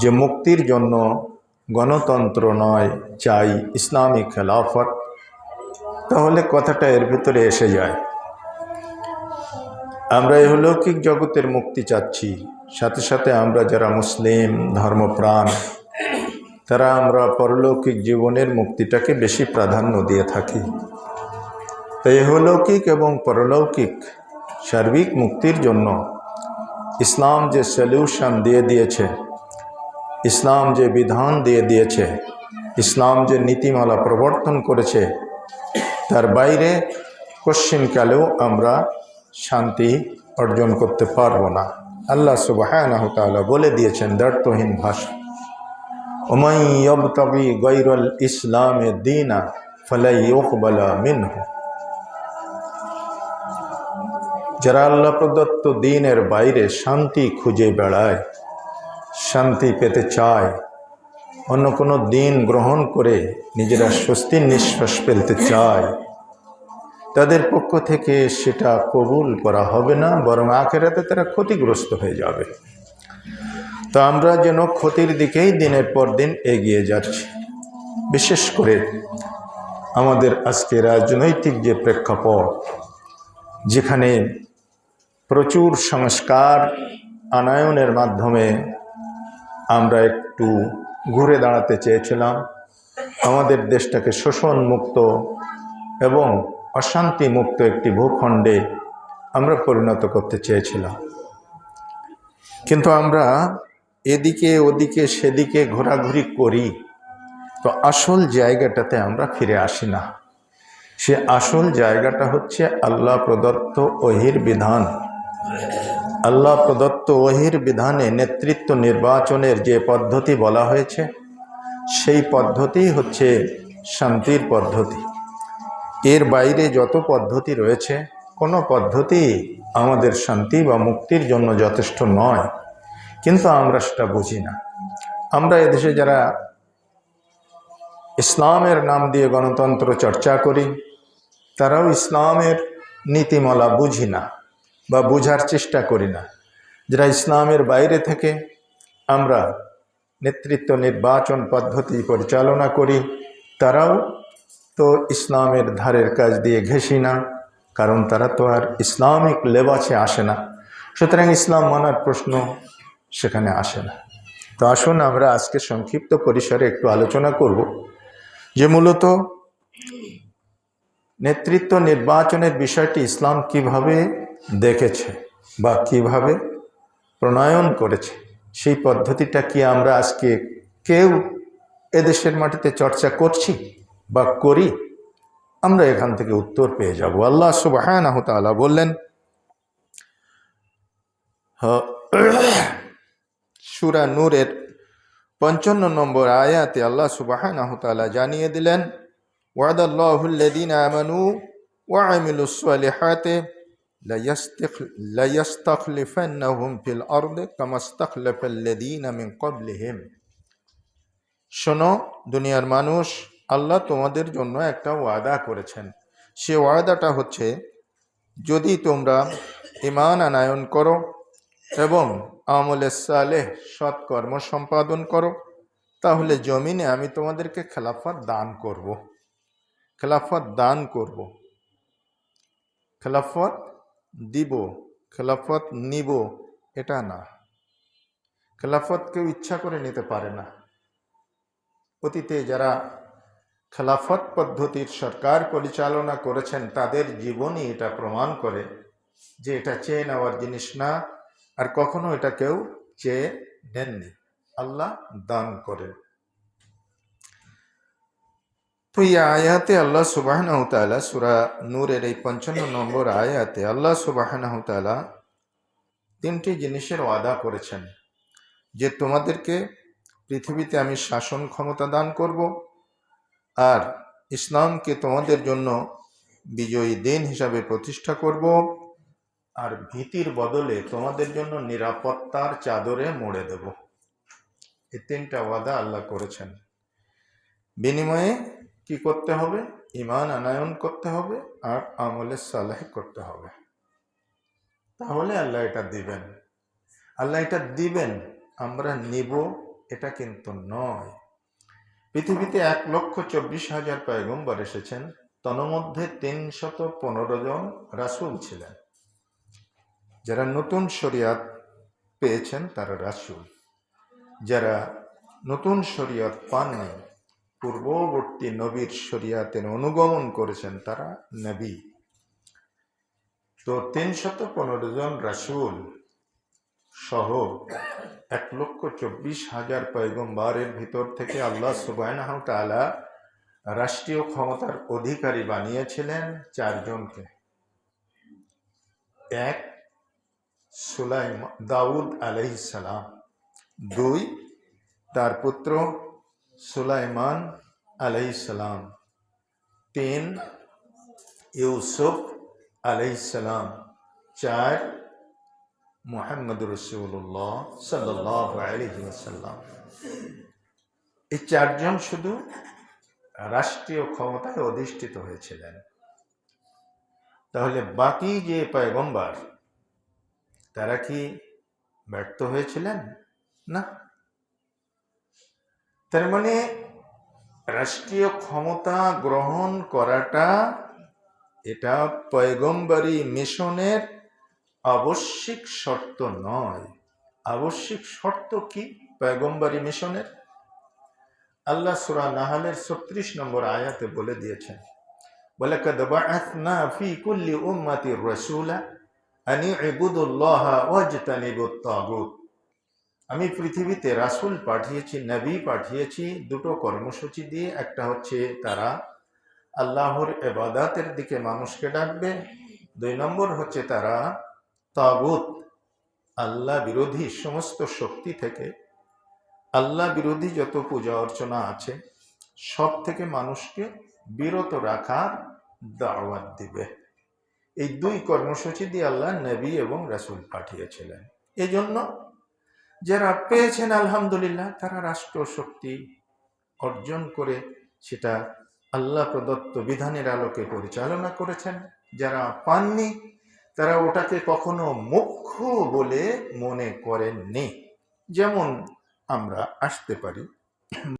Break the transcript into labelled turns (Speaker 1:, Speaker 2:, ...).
Speaker 1: যে মুক্তির জন্য গণতন্ত্র নয়, চাই ইসলামী খেলাফত। তাহলে কথাটা এর ভিতরে এসে যায়। আমরা ইহলৌকিক জগতের মুক্তি চাচ্ছি। সাথে সাথে আমরা যারা মুসলিম, ধর্মপ্রাণ, তারা আমরা পরলৌকিক জীবনের মুক্তিটাকে বেশি প্রাধান্য দিয়ে থাকি। তাই ইহলৌকিক এবং পরলৌকিক সার্বিক মুক্তির জন্য ইসলাম যে সলিউশন দিয়ে দিয়েছে ইসলাম যে বিধান দিয়ে দিয়েছে, ইসলাম যে নীতিমালা প্রবর্তন করেছে, তার বাইরে কশ্চিনকালেও আমরা শান্তি অর্জন করতে পারব না। আল্লাহ সুবাহ বলে দিয়েছেন দার্থহীন ভাষা। ওমাইয়বতবি গৈরল ইসলামে দিনা ফলাই ইকবালা মিনহু। যারা আল্লাহ প্রদত্ত দিনের বাইরে শান্তি খুঁজে বেড়ায় শান্তি পেতে চায়। অন্য কোনো দিন গ্রহণ করে নিজেরা স্বস্তির নিঃশ্বাস ফেলতে চায়। তাদের পক্ষ থেকে সেটা কবুল করা হবে না, বরং আখেরাতে তারা ক্ষতিগ্রস্ত হয়ে যাবে। তো আমরা যেন ক্ষতির দিকেই দিনের পর দিন এগিয়ে যাচ্ছি। বিশেষ করে আমাদের আজকে রাজনৈতিক যে প্রেক্ষাপট, যেখানে প্রচুর সংস্কার আনায়নের মাধ্যমে আমরা একটু ঘুরে দাঁড়াতে চেয়েছিলাম। আমাদের দেশটাকে শোষণ মুক্ত এবং অশান্তি মুক্ত একটি ভূখণ্ডে আমরা পরিণত করতে চেয়েছিলাম। কিন্তু আমরা এদিকে, ওদিকে, সেদিকে ঘোরাঘুরি করি, তো আসল জায়গাটাতে আমরা ফিরে আসি না। সে আসল জায়গাটা হচ্ছে আল্লাহ প্রদত্ত ওহির বিধান। আল্লাহ প্রদত্ত ওহির বিধানে নেতৃত্ব নির্বাচনের যে পদ্ধতি বলা হয়েছে, সেই পদ্ধতি হচ্ছে শান্তির পদ্ধতি। এর বাইরে যত পদ্ধতি রয়েছে, কোনো পদ্ধতি আমাদের শান্তি বা মুক্তির জন্য যথেষ্ট নয়। কিন্তু আমরা সেটা বুঝি না। আমরা এদেশে যারা ইসলামের নাম দিয়ে গণতন্ত্র চর্চা করি, তারাও ইসলামের নীতিমালা বুঝি না। বা বোঝার চেষ্টা করি না। যারা ইসলামের বাইরে থেকে আমরা নেতৃত্ব নির্বাচন পদ্ধতি পরিচালনা করি, তারাও তো ইসলামের ধারের কাজ দিয়ে ঘেঁষি না, কারণ তারা তো আর ইসলামিক লেবাসে আসে না। সুতরাং ইসলাম মানার প্রশ্ন সেখানে আসে না। তো আসুন আমরা আজকে সংক্ষিপ্ত পরিসরে একটু আলোচনা করব যে মূলত নেতৃত্ব নির্বাচনের বিষয়টি ইসলাম কীভাবে দেখেছে বা কীভাবে প্রণয়ন করেছে, সেই পদ্ধতিটা কি আমরা আজকে কেউ এদেশের মাটিতে চর্চা করছি বা করি? আমরা এখান থেকে উত্তর পেয়ে যাব। আল্লাহ সুবাহান আহতালা বললেন হ্যাঁ, সুরা নূরের পঞ্চান্ন নম্বর আয়াতে আল্লাহ সুবাহান আহতালা জানিয়ে দিলেন ওয়াদাল্লাহুল্লাদিন আমানু ওয়া আমিলুসলিহাতে লাইয়াস্তাখলিফান্নাহুম ফিল আরদে কামাস্তাখলাফাল্লাযীনা মিন ক্বাবলিহিম শোনো, দুনিয়ার মানুষ, আল্লাহ তোমাদের জন্য একটা ওয়াদা করেছেন। সে ওয়াদাটা হচ্ছে, যদি তোমরা ইমান আনায়ন করো এবং আমলে সালেহ সৎকর্ম সম্পাদন করো, তাহলে জমিনে আমি তোমাদেরকে খেলাফত দান করব। খেলাফত দান করব। খেলাফত দিব, খেলাফত নিব, এটা না। খেলাফত কেউ ইচ্ছা করে নিতে পারে না। অতীতে যারা খেলাফত পদ্ধতির সরকার পরিচালনা করেছেন, তাদের জীবনই এটা প্রমাণ করে যে এটা চেয়ে নেওয়ার জিনিস না, আর কখনো এটা কেউ চেয়ে নেননি। আল্লাহ দান করেন। তো এই আয়াতে আল্লাহ সুবাহ সুরা নূরের এই পঞ্চান্ন নম্বর আয়াতে আল্লাহ সুবাহ তিনটি জিনিসের ওয়াদা করেছেন, যে তোমাদেরকে পৃথিবীতে আমি শাসন ক্ষমতা দান করব আর ইসলামকে তোমাদের জন্য বিজয়ী দিন হিসাবে প্রতিষ্ঠা করব আর ভীতির বদলে তোমাদের জন্য নিরাপত্তার চাদরে মোড়ে দেব। এই তিনটা ওয়াদা আল্লাহ করেছেন। বিনিময়ে কি করতে হবে? ইমান আনায়ন করতে হবে আর আমলে সালেহ করতে হবে। তাহলে আল্লাহ এটা দিবেন। আল্লাহ এটা দিবেন, আমরা নিব, এটা কিন্তু নয়। পৃথিবীতে এক লক্ষ চব্বিশ হাজার পয়গম্বর এসেছেন, তন্মধ্যে তিনশত পনেরো জন রাসুল ছিলেন। যারা নতুন শরিয়াত পেয়েছেন তারা রাসুল। যারা নতুন শরিয়ত পাননি পূর্ববর্তী নবীর শরিয়াতের অনুগমন করেছেন তারা নবী। তো তিনশত পনেরো জন রাসুল সহ এক লক্ষ চব্বিশ হাজার পয়গম্বারের ভিতর থেকে আল্লাহ সুবাহ রাষ্ট্রীয় ক্ষমতার অধিকারী বানিয়েছিলেন চারজনকে। এক, সুলাইম দাউদ আলহিসাল্লাম দুই, তার পুত্র সুলাইমান আলহিসাল্লাম তিন, ইউসুফ আলহিসাল্লাম চার মোহাম্মদ রসুল্লাহ সাল্লাহ এই চারজন শুধু রাষ্ট্রীয় ক্ষমতায় অধিষ্ঠিত হয়েছিলেন। তাহলে বাকি যে পয়গম্বার, তারা কি ব্যর্থ হয়েছিলেন? না। তার মানে রাষ্ট্রীয় ক্ষমতা গ্রহণ করাটা এটা পয়গম্বরী মিশনের আবশ্যিক শর্ত নয়। আবশ্যিক শর্ত কি পয়গম্বরী মিশনের? আল্লাহ সুরা নাহালের ছত্রিশ নম্বর আয়াতে বলে দিয়েছেন বলে কদবাআথনা ফি কুল্লি উম্মাতির রাসূলা আনি ইবুদুল্লাহ ওয়াজতানিবুত তাগুত। আমি পৃথিবীতে রাসূল পাঠিয়েছি, নবী পাঠিয়েছি, দুটো কর্মসূচি দিয়ে, একটা হচ্ছে তারা আল্লাহর এবাদাতের দিকে মানুষকে ডাকবে, দুই নম্বর হচ্ছে তারা তাগুত, আল্লাহ বিরোধী সমস্ত শক্তি থেকে, আল্লাহ বিরোধী যত পূজা অর্চনা আছে, সব থেকে মানুষকে বিরত রাখার দাওয়াত দিবে। এই দুই কর্মসূচি দিয়ে আল্লাহ নবী এবং রাসূল পাঠিয়েছিলেন। এই জন্য যারা পেয়েছেন আলহামদুলিল্লাহ, তারা রাষ্ট্র শক্তি অর্জন করে সেটা আল্লাহ প্রদত্ত বিধানের আলোকে পরিচালনা করেছেন। যারা পাননি, তারা ওটাকে কখনো মুখ্য বলে মনে করেননি। যেমন আমরা আসতে পারি।